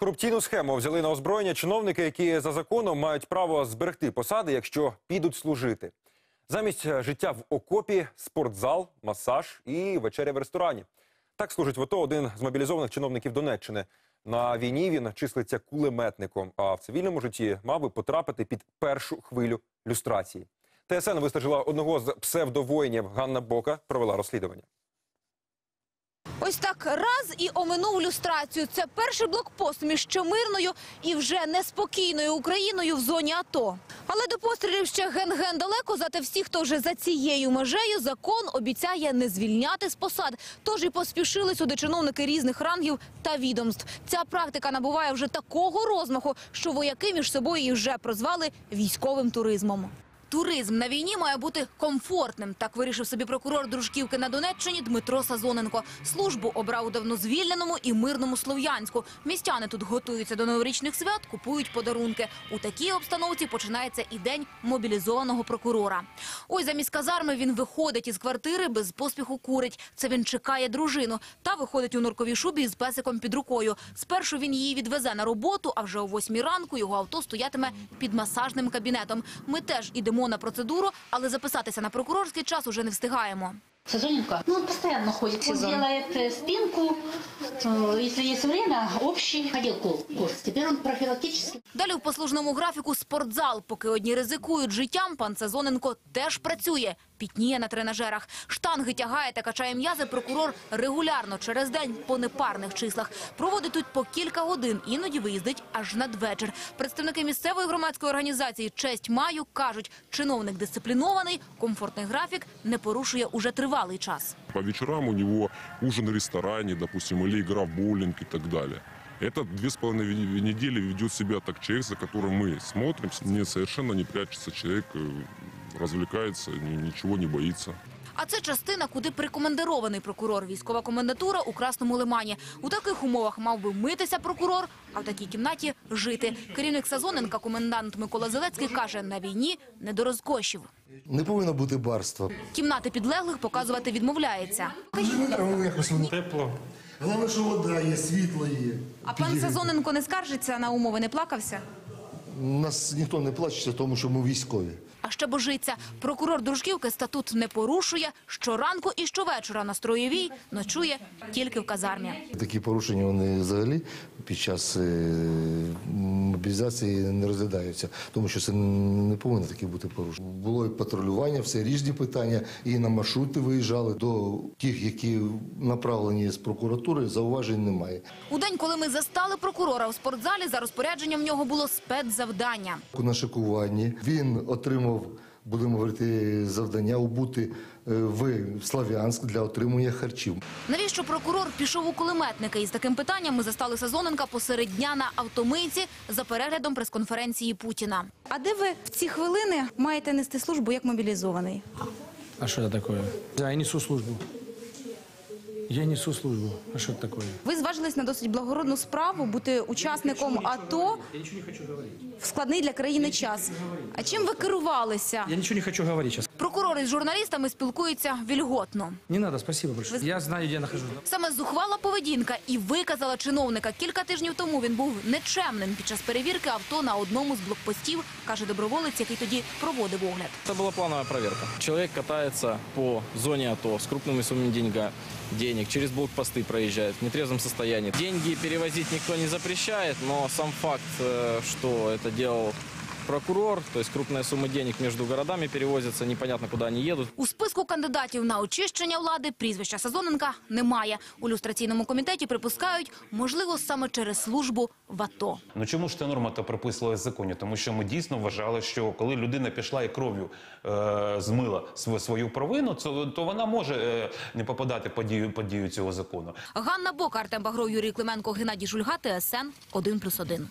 Корупційну схему взяли на озброєння чиновники, які за законом мають право зберегти посади, якщо підуть служити. Замість е, життя в окопі, спортзал, масаж і вечеря в ресторані. Так служить в АТО один з мобілізованих чиновників Донеччини. На війні він числиться кулеметником, а в цивільному житті мав би потрапити під першу хвилю люстрації. ТСН вистежила одного з псевдовоїнів Ганна Бока, провела розслідування. Ось так раз і оминув люстрацію. Це перший блокпост між ще мирною і вже неспокійною Україною в зоні АТО. Але до пострілів ще ген-ген далеко, зате всі, хто вже за цією межею, закон обіцяє не звільняти з посад. Тож і поспішили сюди чиновники різних рангів та відомств. Ця практика набуває вже такого розмаху, що вояки між собою її вже прозвали військовим туризмом. Туризм на війні має бути комфортним. Так вирішив собі прокурор Дружківки на Донеччині Дмитро Сазоненко. Службу обрав у давно звільненому і мирному Слов'янську. Містяни тут готуються до новорічних свят, купують подарунки. У такій обстановці починається і день мобілізованого прокурора. Ось замість казарми він виходить із квартири, без поспіху курить. Це він чекає дружину. Та виходить у норковій шубі з песиком під рукою. Спершу він її відвезе на роботу, а вже о восьмій ранку його авто стоятиме під масажним кабінетом. Ми теж ідемо на процедуру, але записатися на прокурорський час уже не встигаємо. Сезоненко, ну он постоянно ходит. Он делает спинку, если есть время, общий ходил курс. Теперь он профилактический. Далі в послужному графіку спортзал. Поки одні ризикують життям, пан Сезоненко теж працює. Пітніє на тренажерах. Штанги тягає та качає м'язи прокурор регулярно через день по непарних числах. Проводить тут по кілька годин, іноді виїздить аж надвечір. Представники місцевої громадської організації «Честь маю» кажуть, чиновник дисциплінований, комфортний графік не порушує уже тривалий час. По вечерам у него ужин в ресторане, допустим, или игра в боулинг и так далее. Это две с половиной ви- недели ведет себя так человек, за которым мы смотрим. Не, совершенно не прячется человек, э, развлекается, ни- ничего не боится. А це частина, куди прикомандирований прокурор. Військова комендатура у Красному Лимані. У таких умовах мав би митися прокурор, а в такій кімнаті жити. Керівник Сазоненка, комендант Микола Зелецький, каже, на війні не до розкошів. Не повинно бути барства. Кімнати підлеглих показувати відмовляється. Ну, якось воно. Тепло. Головне, що вода є, світло є. А пан Сазоненко не скаржиться на умови, не плакався? Нас ніхто не плачеться, тому що ми військові. А ще божиться. Прокурор Дружківки статут не порушує. Щоранку і щовечора на строєвій ночує тільки в казармі. Такі порушення вони взагалі під час е, мобілізації не розглядаються, тому що це не повинно таке бути порушення. Було і патрулювання, все різні питання, і на маршрути виїжджали до тих, які направлені з прокуратури, зауважень немає. У день, коли ми застали прокурора у спортзалі, за розпорядженням в нього було спецзавдання. На шикуванні він отримав, будемо говорити, завдання убути е, в Слав'янськ для отримання харчів. Навіщо прокурор пішов у кулеметники? Із таким питанням ми застали Сазоненка посеред дня на автомийці за переглядом прес-конференції Путіна. А де ви в ці хвилини маєте нести службу як мобілізований? А що це таке? Я несу службу. Я несу службу. А що це таке? Ви зважились на досить благородну справу бути учасником АТО Я нічого не хочу говорить. в складний для країни час. А чим ви керувалися? Я ничего не хочу говорить сейчас. Прокурори з журналістами спілкуються вільготно. Не надо, спасибо большое. Я знаю, где я нахожусь. Саме зухвала поведінка і виказала чиновника. Кілька тижнів тому він був нечемним під час перевірки авто на одному з блокпостів, каже доброволець, який тоді проводив огляд. Это была плановая проверка. Человек катается по зоне АТО с крупными суммами деньга, денег, через блокпосты проезжает в нетрезвом состоянии. Деньги перевозить никто не запрещает, но сам факт, э, что это делал прокурор, то есть крупная сумма денег между городами перевозятся, непонятно куда они едут. У списку кандидатів на очищення влади прізвища Сазоненка немає. У люстраційному комітеті припускають, можливо, саме через службу в АТО. Ну чому ж ця норма то прописувалась в законі? Тому що ми дійсно вважали, що коли людина пішла і кров'ю е, змила свою провину, то, то вона може е, не попадати по дію, по дію цього закону. Ганна Бока, Артем Багров, Юрій Клименко, Геннадій Жульга, ТСН 1+,1.